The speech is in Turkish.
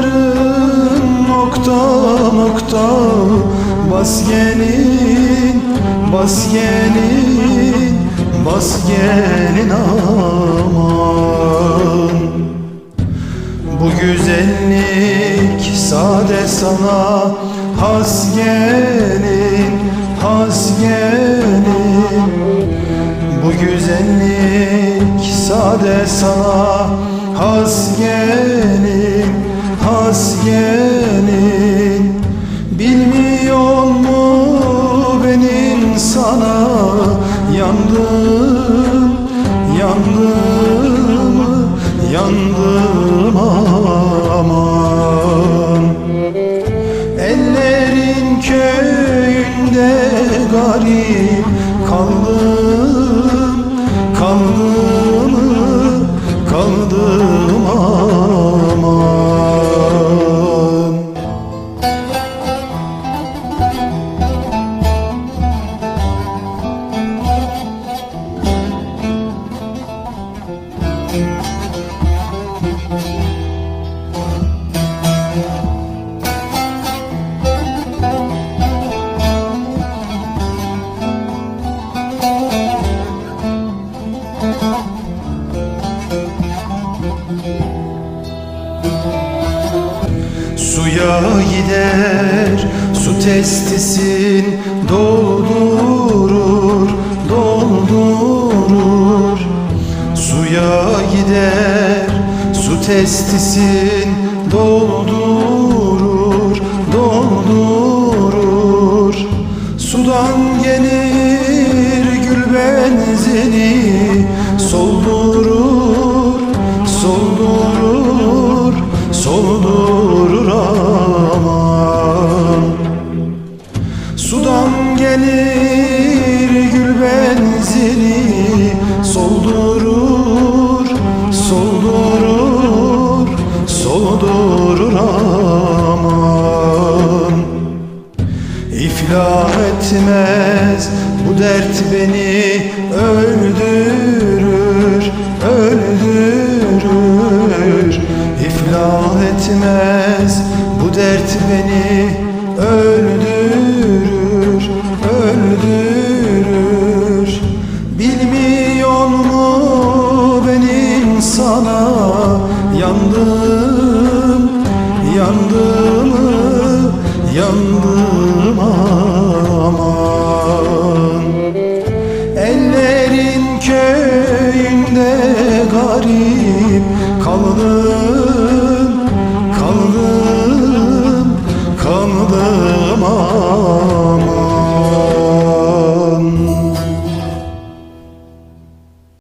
Topukların nokta nokta. Bas gelin, bas gelin Bas gelin aman. Bu güzellik sade sana. Has gelin, has gelin. Bu güzellik sade sana. Has gelin, has Bilmiyor mu benim sana yandım, yandım, yandım aman. Ellerin köyünde garip Suya gider. Su testisin doldurur doldurur. Suya gider. Su testisin doldurur Sudan gelir gül benzini soldurur soldurur soldurur aman. İflah etmez bu dert beni öldürür, öldürür. İflah etmez bu dert beni yandım aman. Ellerin köyünde garip kaldım